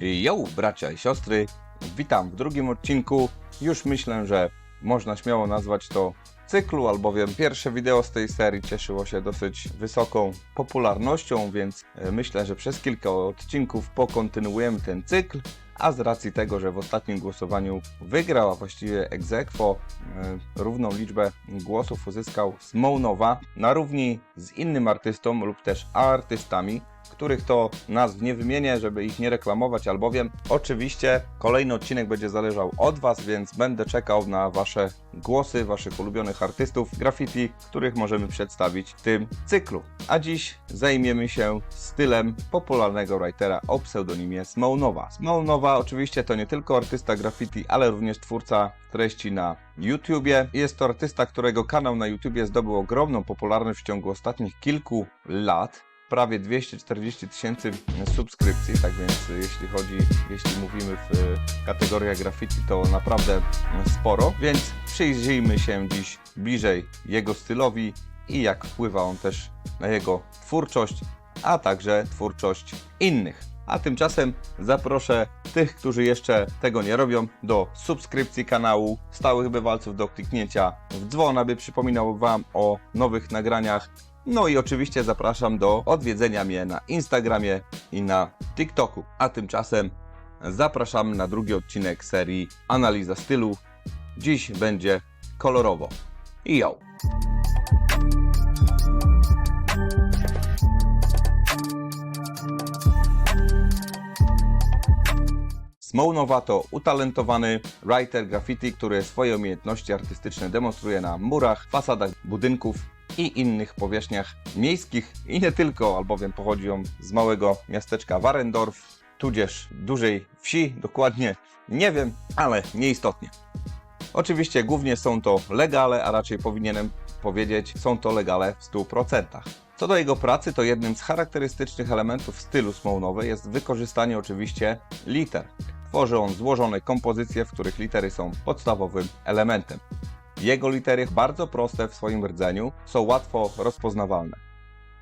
Jo, bracia i siostry, witam w drugim odcinku. Już myślę, że można śmiało nazwać to cyklu, albowiem pierwsze wideo z tej serii cieszyło się dosyć wysoką popularnością, więc e, myślę, że przez kilka odcinków pokontynuujemy ten cykl. A z racji tego, że w ostatnim głosowaniu wygrał, a właściwie ex e, równą liczbę głosów uzyskał Smołnowa na równi z innym artystą lub też artystami, których to nazw nie wymienię, żeby ich nie reklamować, albowiem oczywiście kolejny odcinek będzie zależał od Was, więc będę czekał na Wasze głosy, Waszych ulubionych artystów graffiti, których możemy przedstawić w tym cyklu. A dziś zajmiemy się stylem popularnego writera o pseudonimie Smallnowa. Smallnowa oczywiście to nie tylko artysta graffiti, ale również twórca treści na YouTubie. Jest to artysta, którego kanał na YouTubie zdobył ogromną popularność w ciągu ostatnich kilku lat prawie 240 tysięcy subskrypcji, tak więc jeśli chodzi, jeśli mówimy w e, kategoriach graffiti, to naprawdę sporo, więc przyjrzyjmy się dziś bliżej jego stylowi i jak wpływa on też na jego twórczość, a także twórczość innych. A tymczasem zaproszę tych, którzy jeszcze tego nie robią, do subskrypcji kanału, stałych bywalców do kliknięcia w dzwon, aby przypominał Wam o nowych nagraniach no i oczywiście zapraszam do odwiedzenia mnie na Instagramie i na TikToku. A tymczasem zapraszam na drugi odcinek serii Analiza stylu. Dziś będzie kolorowo. Yo! Smołnowa to utalentowany writer graffiti, który swoje umiejętności artystyczne demonstruje na murach, fasadach budynków i innych powierzchniach miejskich i nie tylko, albowiem pochodzi on z małego miasteczka Warendorf, tudzież dużej wsi, dokładnie nie wiem, ale nieistotnie. Oczywiście głównie są to legale, a raczej powinienem powiedzieć, są to legale w 100%. Co do jego pracy, to jednym z charakterystycznych elementów stylu Smołnowy jest wykorzystanie oczywiście liter. Tworzy on złożone kompozycje, w których litery są podstawowym elementem. Jego litery, bardzo proste w swoim rdzeniu, są łatwo rozpoznawalne.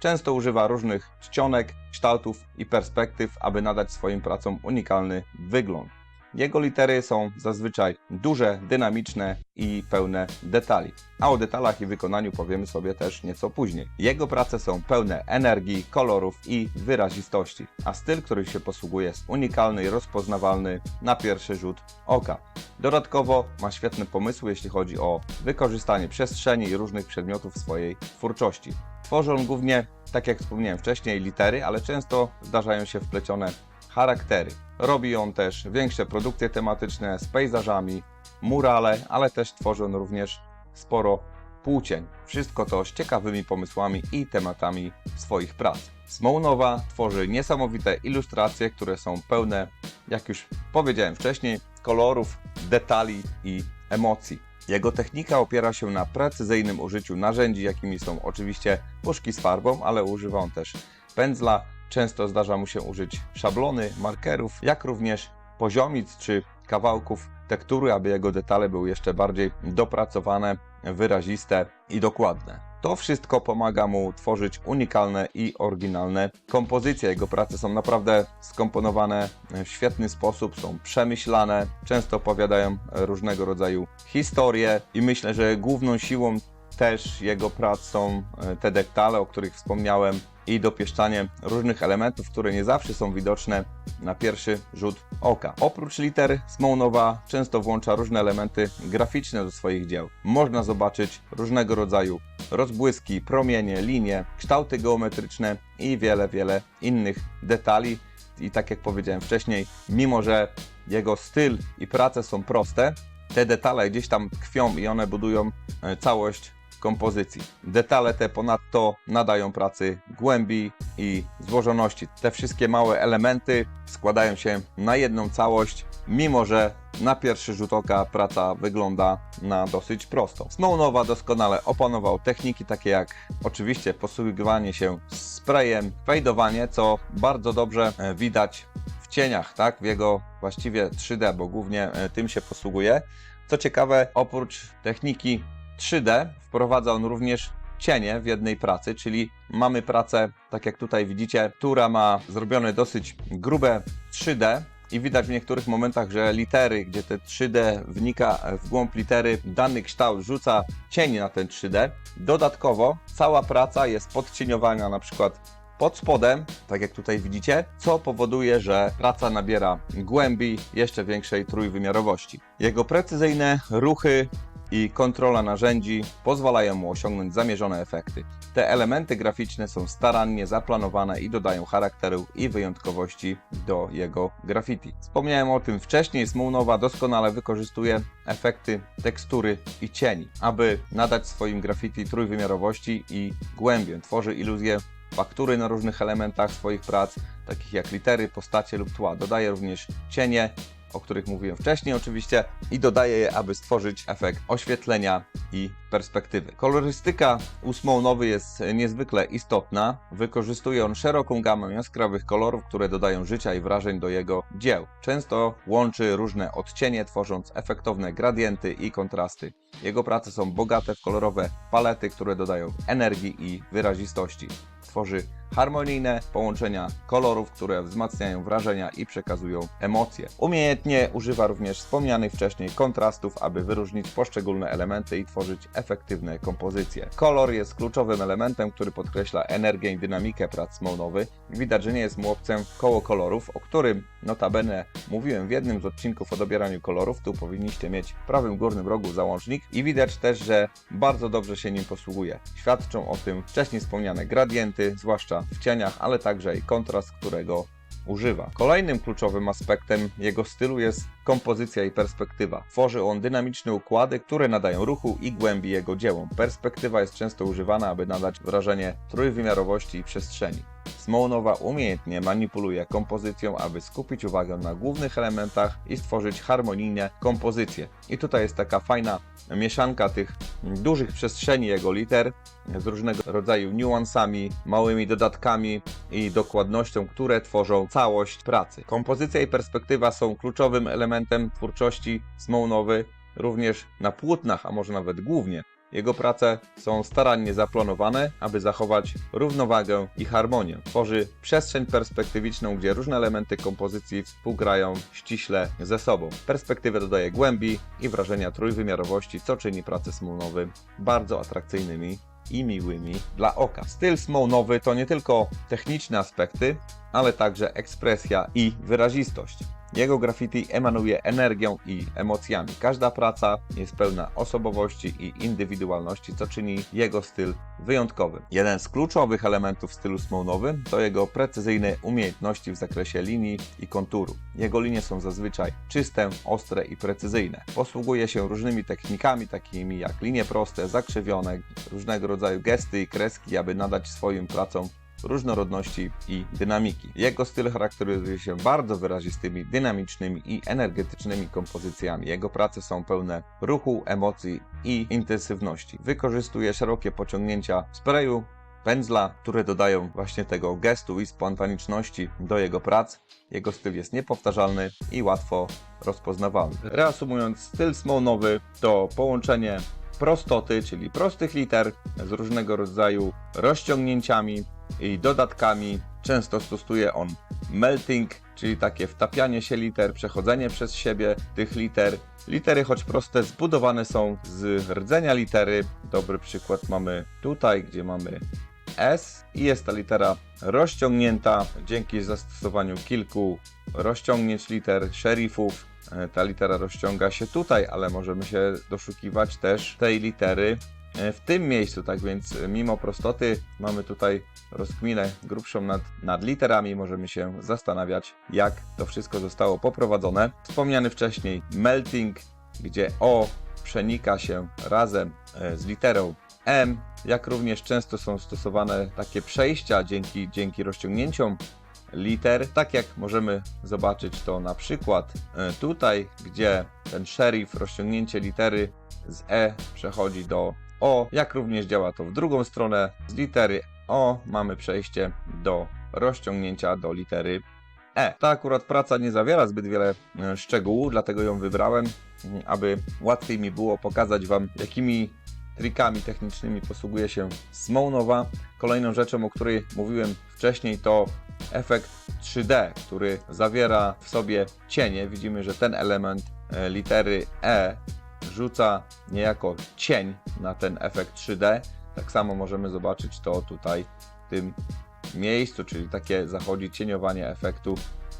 Często używa różnych czcionek, kształtów i perspektyw, aby nadać swoim pracom unikalny wygląd. Jego litery są zazwyczaj duże, dynamiczne i pełne detali. A o detalach i wykonaniu powiemy sobie też nieco później. Jego prace są pełne energii, kolorów i wyrazistości, a styl, który się posługuje jest unikalny i rozpoznawalny na pierwszy rzut oka. Dodatkowo ma świetne pomysły, jeśli chodzi o wykorzystanie przestrzeni i różnych przedmiotów w swojej twórczości. Tworzy on głównie, tak jak wspomniałem wcześniej, litery, ale często zdarzają się wplecione charaktery. Robi on też większe produkcje tematyczne z pejzażami, murale, ale też tworzy on również sporo płócień. Wszystko to z ciekawymi pomysłami i tematami swoich prac. Smołnowa tworzy niesamowite ilustracje, które są pełne, jak już powiedziałem wcześniej, kolorów, detali i emocji. Jego technika opiera się na precyzyjnym użyciu narzędzi, jakimi są oczywiście puszki z farbą, ale używa on też pędzla. Często zdarza mu się użyć szablony, markerów, jak również poziomic czy kawałków tektury, aby jego detale były jeszcze bardziej dopracowane, wyraziste i dokładne. To wszystko pomaga mu tworzyć unikalne i oryginalne kompozycje. Jego prace są naprawdę skomponowane w świetny sposób, są przemyślane, często opowiadają różnego rodzaju historie i myślę, że główną siłą też jego prac są e, te detale, o których wspomniałem i dopieszczanie różnych elementów, które nie zawsze są widoczne na pierwszy rzut oka. Oprócz liter, Smołnowa często włącza różne elementy graficzne do swoich dzieł. Można zobaczyć różnego rodzaju rozbłyski, promienie, linie, kształty geometryczne i wiele, wiele innych detali. I tak jak powiedziałem wcześniej, mimo że jego styl i prace są proste, te detale gdzieś tam tkwią i one budują e, całość kompozycji. Detale te ponadto nadają pracy głębi i złożoności. Te wszystkie małe elementy składają się na jedną całość, mimo że na pierwszy rzut oka praca wygląda na dosyć prostą. Smołnowa doskonale opanował techniki takie jak oczywiście posługiwanie się sprayem, fejdowanie, co bardzo dobrze e, widać w cieniach, tak? W jego właściwie 3D, bo głównie e, tym się posługuje. Co ciekawe, oprócz techniki 3D wprowadza on również cienie w jednej pracy, czyli mamy pracę, tak jak tutaj widzicie, która ma zrobione dosyć grube 3D, i widać w niektórych momentach, że litery, gdzie te 3D wnika w głąb litery, dany kształt rzuca cień na ten 3D. Dodatkowo cała praca jest podcieniowana na przykład pod spodem, tak jak tutaj widzicie, co powoduje, że praca nabiera głębi jeszcze większej trójwymiarowości. Jego precyzyjne ruchy i kontrola narzędzi pozwalają mu osiągnąć zamierzone efekty. Te elementy graficzne są starannie zaplanowane i dodają charakteru i wyjątkowości do jego graffiti. Wspomniałem o tym wcześniej, Smolnowa doskonale wykorzystuje efekty tekstury i cieni, aby nadać swoim graffiti trójwymiarowości i głębię. Tworzy iluzję faktury na różnych elementach swoich prac, takich jak litery, postacie lub tła. Dodaje również cienie, o których mówiłem wcześniej oczywiście i dodaje je, aby stworzyć efekt oświetlenia i perspektywy. Kolorystyka u Smolnowy jest niezwykle istotna. Wykorzystuje on szeroką gamę jaskrawych kolorów, które dodają życia i wrażeń do jego dzieł. Często łączy różne odcienie, tworząc efektowne gradienty i kontrasty. Jego prace są bogate w kolorowe palety, które dodają energii i wyrazistości. Tworzy harmonijne połączenia kolorów, które wzmacniają wrażenia i przekazują emocje. Umiejętnie używa również wspomnianych wcześniej kontrastów, aby wyróżnić poszczególne elementy i tworzyć efektywne kompozycje. Kolor jest kluczowym elementem, który podkreśla energię i dynamikę prac Smolnowy. Widać, że nie jest mu obcem koło kolorów, o którym notabene mówiłem w jednym z odcinków o dobieraniu kolorów. Tu powinniście mieć w prawym górnym rogu załącznik i widać też, że bardzo dobrze się nim posługuje. Świadczą o tym wcześniej wspomniane gradienty, zwłaszcza w cieniach, ale także i kontrast, którego używa. Kolejnym kluczowym aspektem jego stylu jest kompozycja i perspektywa. Tworzy on dynamiczne układy, które nadają ruchu i głębi jego dziełom. Perspektywa jest często używana, aby nadać wrażenie trójwymiarowości i przestrzeni. Smołnowa umiejętnie manipuluje kompozycją, aby skupić uwagę na głównych elementach i stworzyć harmonijne kompozycje. I tutaj jest taka fajna mieszanka tych dużych przestrzeni jego liter z różnego rodzaju niuansami, małymi dodatkami i dokładnością, które tworzą całość pracy. Kompozycja i perspektywa są kluczowym elementem twórczości Smołnowy, również na płótnach, a może nawet głównie. Jego prace są starannie zaplanowane, aby zachować równowagę i harmonię. Tworzy przestrzeń perspektywiczną, gdzie różne elementy kompozycji współgrają ściśle ze sobą. Perspektywę dodaje głębi i wrażenia trójwymiarowości, co czyni pracę Smolnowy bardzo atrakcyjnymi i miłymi dla oka. Styl Smolnowy to nie tylko techniczne aspekty, ale także ekspresja i wyrazistość. Jego graffiti emanuje energią i emocjami. Każda praca jest pełna osobowości i indywidualności, co czyni jego styl wyjątkowym. Jeden z kluczowych elementów stylu Smolnowy to jego precyzyjne umiejętności w zakresie linii i konturu. Jego linie są zazwyczaj czyste, ostre i precyzyjne. Posługuje się różnymi technikami, takimi jak linie proste, zakrzywione, różnego rodzaju gesty i kreski, aby nadać swoim pracom różnorodności i dynamiki. Jego styl charakteryzuje się bardzo wyrazistymi, dynamicznymi i energetycznymi kompozycjami. Jego prace są pełne ruchu, emocji i intensywności. Wykorzystuje szerokie pociągnięcia sprayu, pędzla, które dodają właśnie tego gestu i spontaniczności do jego prac. Jego styl jest niepowtarzalny i łatwo rozpoznawalny. Reasumując, styl Smolnowy to połączenie prostoty, czyli prostych liter z różnego rodzaju rozciągnięciami i dodatkami. Często stosuje on melting, czyli takie wtapianie się liter, przechodzenie przez siebie tych liter. Litery, choć proste, zbudowane są z rdzenia litery. Dobry przykład mamy tutaj, gdzie mamy S i jest ta litera rozciągnięta dzięki zastosowaniu kilku rozciągnięć liter, szerifów. E, Ta litera rozciąga się tutaj, ale możemy się doszukiwać też tej litery e, w tym miejscu, tak więc e, mimo prostoty mamy tutaj rozkminę grubszą nad, nad literami, możemy się zastanawiać jak to wszystko zostało poprowadzone. Wspomniany wcześniej melting, gdzie O przenika się razem z literą M, jak również często są stosowane takie przejścia dzięki, dzięki rozciągnięciom liter, tak jak możemy zobaczyć to na przykład e, tutaj, gdzie ten szerif, rozciągnięcie litery z E przechodzi do O, jak również działa to w drugą stronę, z litery O mamy przejście do rozciągnięcia do litery E. Ta akurat praca nie zawiera zbyt wiele e, szczegółów, dlatego ją wybrałem, aby łatwiej mi było pokazać Wam, jakimi trikami technicznymi posługuje się Smołnowa. Kolejną rzeczą, o której mówiłem wcześniej, to efekt 3D, który zawiera w sobie cienie. Widzimy, że ten element e, litery E rzuca niejako cień na ten efekt 3D. Tak samo możemy zobaczyć to tutaj w tym miejscu, czyli takie zachodzi cieniowanie efektu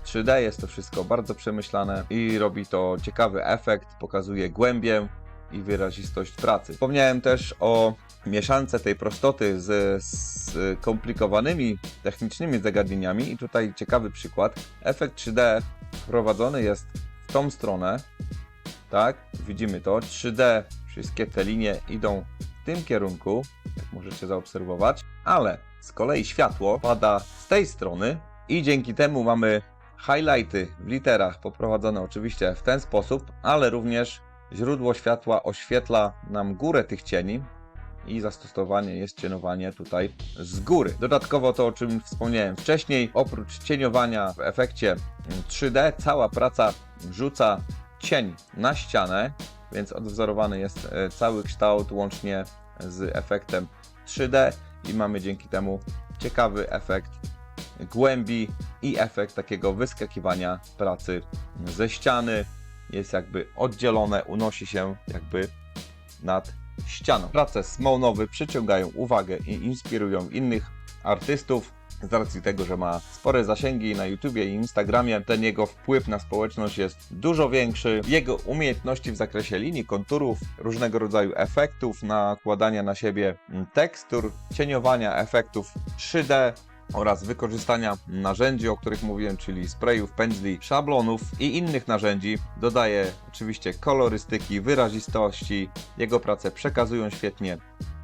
3D. Jest to wszystko bardzo przemyślane i robi to ciekawy efekt, pokazuje głębię i wyrazistość pracy. Wspomniałem też o mieszance tej prostoty z skomplikowanymi technicznymi zagadnieniami i tutaj ciekawy przykład. Efekt 3D wprowadzony jest w tą stronę, tak, widzimy to, 3D, wszystkie te linie idą w tym kierunku, jak możecie zaobserwować, ale z kolei światło pada z tej strony i dzięki temu mamy highlighty w literach poprowadzone oczywiście w ten sposób, ale również źródło światła oświetla nam górę tych cieni i zastosowanie jest cienowanie tutaj z góry. Dodatkowo to, o czym wspomniałem wcześniej, oprócz cieniowania w efekcie 3D, cała praca rzuca cień na ścianę, więc odwzorowany jest e, cały kształt łącznie z efektem 3D i mamy dzięki temu ciekawy efekt głębi i efekt takiego wyskakiwania pracy ze ściany. Jest jakby oddzielone, unosi się jakby nad ścianą. Prace Smołnowy przyciągają uwagę i inspirują innych artystów. Z racji tego, że ma spore zasięgi na YouTubie i Instagramie, ten jego wpływ na społeczność jest dużo większy. Jego umiejętności w zakresie linii, konturów, różnego rodzaju efektów, nakładania na siebie tekstur, cieniowania efektów 3D oraz wykorzystania narzędzi, o których mówiłem, czyli sprayów, pędzli, szablonów i innych narzędzi. Dodaje oczywiście kolorystyki, wyrazistości. Jego prace przekazują świetnie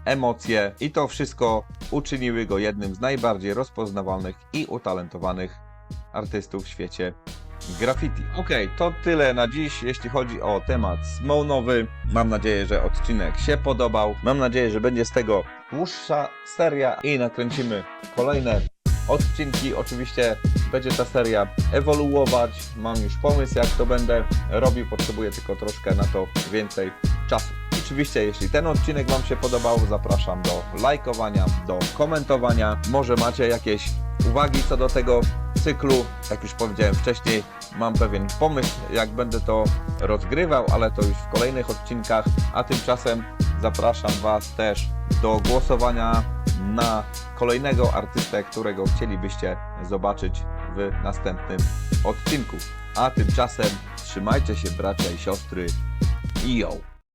emocje i to wszystko uczyniły go jednym z najbardziej rozpoznawalnych i utalentowanych artystów w świecie graffiti. Ok, to tyle na dziś, jeśli chodzi o temat Smołnowy. Mam nadzieję, że odcinek się podobał. Mam nadzieję, że będzie z tego dłuższa seria i nakręcimy kolejne odcinki. Oczywiście będzie ta seria ewoluować. Mam już pomysł, jak to będę robił. Potrzebuję tylko troszkę na to więcej czasu. Oczywiście, jeśli ten odcinek Wam się podobał, zapraszam do lajkowania, do komentowania. Może macie jakieś uwagi co do tego cyklu. Jak już powiedziałem wcześniej, mam pewien pomysł, jak będę to rozgrywał, ale to już w kolejnych odcinkach. A tymczasem zapraszam Was też do głosowania na kolejnego artystę, którego chcielibyście zobaczyć w następnym odcinku. A tymczasem trzymajcie się bracia i siostry. Yo!